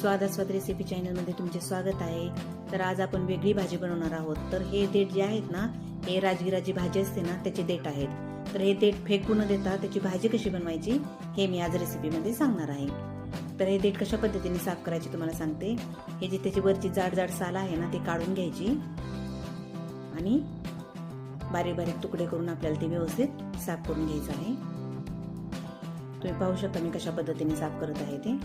स्वादास्वाद recipe चॅनलमध्ये तुमचे स्वागत आहे. तर आज आपण वेगळी भाजी बनवणार आहोत. तर हे देठ जे आहेत ना हे राजगिराची भाजी असते ना त्याचे देठ आहेत. तर हे देठ फेकू न देता त्याची भाजी कशी बनवायची हे मी आज रेसिपीमध्ये सांगणार आहे. तर हे देठ कशा पद्धतीने साफ करायची तुम्हाला सांगते. हे जे त्याची वरची जाड जाड साल आहे ना ते काढून घ्यायची. आणि बारीक बारीक तुकडे करून आपल्याला ते व्यवस्थित साफ करून घ्यायचं आहे. तुम्ही पाहू शकता मी कशा पद्धतीने साफ करत आहे ते.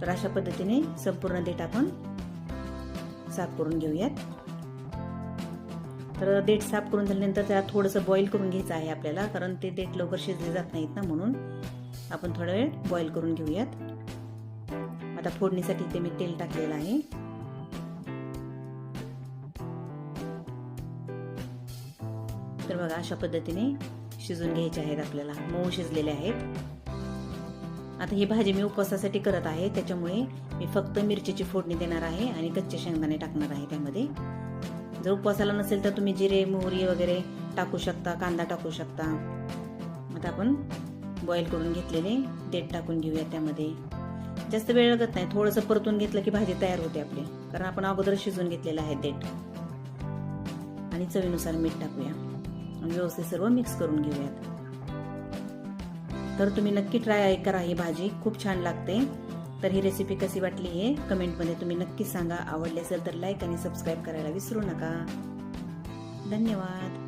तर अशा पद्धतीने संपूर्ण देठ आपण साफ करून घेऊयात. तर देठ साफ करून झाल्यानंतर त्याला थोडंसं बॉईल करून घ्यायचं आहे आपल्याला कारण ते देठ लवकर शिजले जात नाहीत ना म्हणून आपण थोडा वेळ बॉईल करून घेऊयात. आता फोडणीसाठी ते मी तेल टाकलेलं आहे. तर बघा अशा पद्धतीने शिजून घ्यायचे आहेत आपल्याला. मऊ शिजलेले आहेत. आता ही भाजी मी उपवासासाठी करत आहे त्याच्यामुळे मी फक्त मिरचीची फोडणी देणार आहे आणि कच्चे शेंगदाणे टाकणार आहे त्यामध्ये. जर उपवासाला नसेल तर तुम्ही जिरे मोहरी वगैरे टाकू शकता कांदा टाकू शकता. आता आपण बॉईल करून घेतलेले देठ टाकून घेऊया त्यामध्ये. जास्त वेळ लागत नाही थोडंसं परतून घेतलं की भाजी तयार होते आपली कारण आपण अगोदर शिजवून घेतलेलं आहे देठ आणि चवीनुसार मीठ टाकूया. आणि व्यवस्थित सर्व मिक्स करून घेऊयात. तर तुम्ही नक्की ट्राय करा ही भाजी. खूप छान लागते. तर ही रेसिपी कशी वाटली हे कमेंटमध्ये तुम्ही नक्की सांगा. आवडली असेल तर लाईक आणि सबस्क्राईब करायला विसरू नका. धन्यवाद.